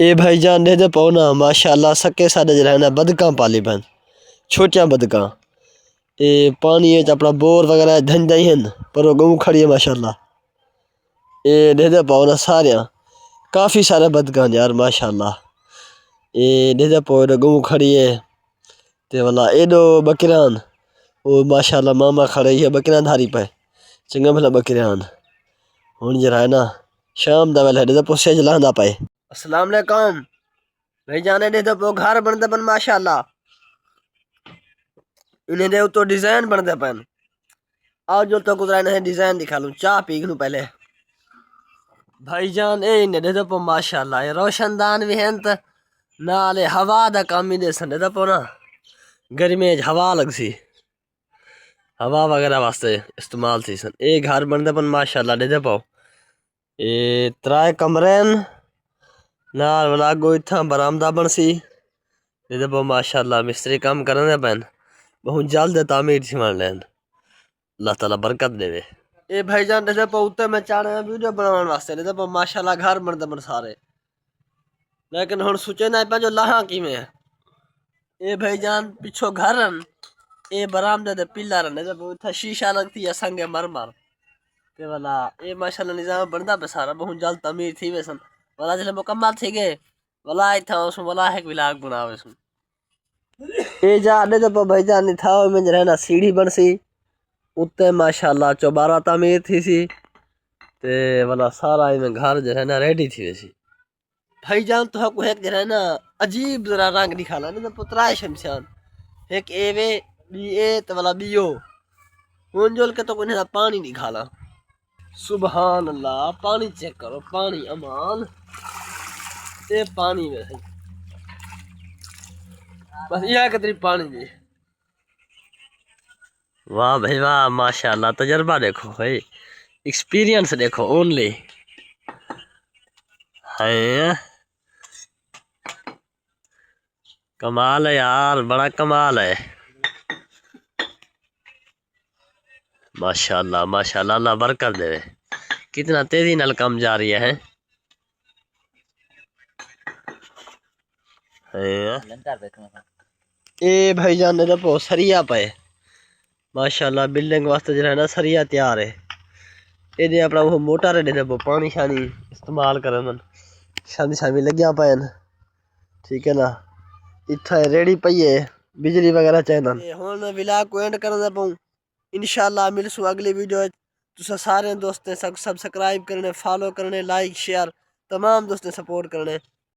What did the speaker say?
اے بھائی جان، دے دے پاؤ نا ماشاء اللہ سکے ساڈے جڑا بدکاں پالی پن چھوٹیاں بدکاں۔ اے پانی وچ اپنا بور وغیرہ دھندا ہی ہیں پر وہ گوں کھڑی ہے ماشاء اللہ اے دے دے پاؤ نا ساریاں، کافی سارے بدکاں یار ماشاء اللہ اے دے دے پاؤ گوں کھڑی ہے۔ تے والا، اے دو بکریاں، او ماشاء اللہ ماما کھڑے ہی ہے، بکریاں دھاری پے چنگا بھلا بکریاں۔ ہن جڑا ہے نا، شام دا ویلے دے پوسے جلاندا پے السلام علیکم۔ بھائی جانے دے تو گھر بنتے پن ماشاء اللہ انہیں دے تو ڈیزائن بنتے پن۔ آؤ جو تو گزرا، انہیں ڈیزائن دکھا لوں۔ چاہ پی گنو پہلے۔ بھائی جان، اے انہیں دے تو ماشاء اللہ یہ روشن دان بھی ہیں تو نالے ہوا دا کام ہی دے سن، دے تو نا۔ گرمی ہوا لگ سی۔ ہوا وغیرہ واسطے استعمال تھی سن۔ اے گھر بنتے پن ماشاء اللہ دے دے پاؤ اے ترائے کمرے نال ولا گو اتھاں برآمدہ بن سی۔ یہ پا ماشاء اللہ مستری کام کرنے پین بہت جلد تعمیر تھی مان لین۔ اللہ تعالیٰ برکت دے وے۔ اے بھائی جان، دے پا اوتے میں چاہنے ہاں، ویڈیو بناون واسطے۔ دے پا ماشاء اللہ گھر بنتے بن سارے۔ لیکن ہن سوچے نہ پا جو لاہاں کیویں ہے اے بھائی جان پیچھو گھر ہن۔ اے برآمدے دے پلر ہن دے پا اتھا شیشہ لگتی ہے سنگ مرمر تے والا اے ماشاء اللہ نظام بندا پہ سارا۔ بہت جلد تعمیر تھی وے سن۔ والا جلے مکمل تھی گئے۔ والا تھا اس والا ایک ولاگ بناوے سن اے جا دے تو بھائی جان نہیں تھا میں رہنا سیڑھی بن سی۔ اتے ماشاءاللہ چوبارہ تعمیر تھی سی۔ تے والا سارا میں گھر جو ہے نا ریڈی تھی ویسی بھائی جان تو کو ایک جو ہے نا عجیب ذرا رنگ دکھانا، نہیں تو پترا شمشان ایک اے وے، بی اے تو والا بیو ہون جول کے تو کوئی پانی دکھانا۔ سبحان اللہ پانی چیک کرو، پانی امان۔ اے پانی میں ہے۔ بس یہ کتری پانی دی واہ بھائی، واہ، ماشاءاللہ، تجربہ دیکھو بھائی۔ ایکسپیرینس دیکھو اونلی ہے کمال ہے یار، بڑا کمال ہے۔ ماشاءاللہ ماشاءاللہ، اللہ برکت دے کتنا تیزی نال کم جاری ہے اے بھائی جان نے تو سریا پے ماشاءاللہ، بلڈنگ واسطے جو ہے نا، سریا تیار ہے۔ اے دے اپنا وہ موٹر دے دے پانی شانی استعمال کرن شانی شامی لگیا پین ٹھیک ہے نا؟ اتھا ریڈی پئی ہے، بجلی وغیرہ چاہنا ہن ولاگ کو اینڈ کرنا پاؤں۔ انشاءاللہ ملسوں اگلی ویڈیو تسا سارے دوستیں سبسکرائب کرنے فالو کرنے لائک شیئر تمام دوستیں سپورٹ کرنے۔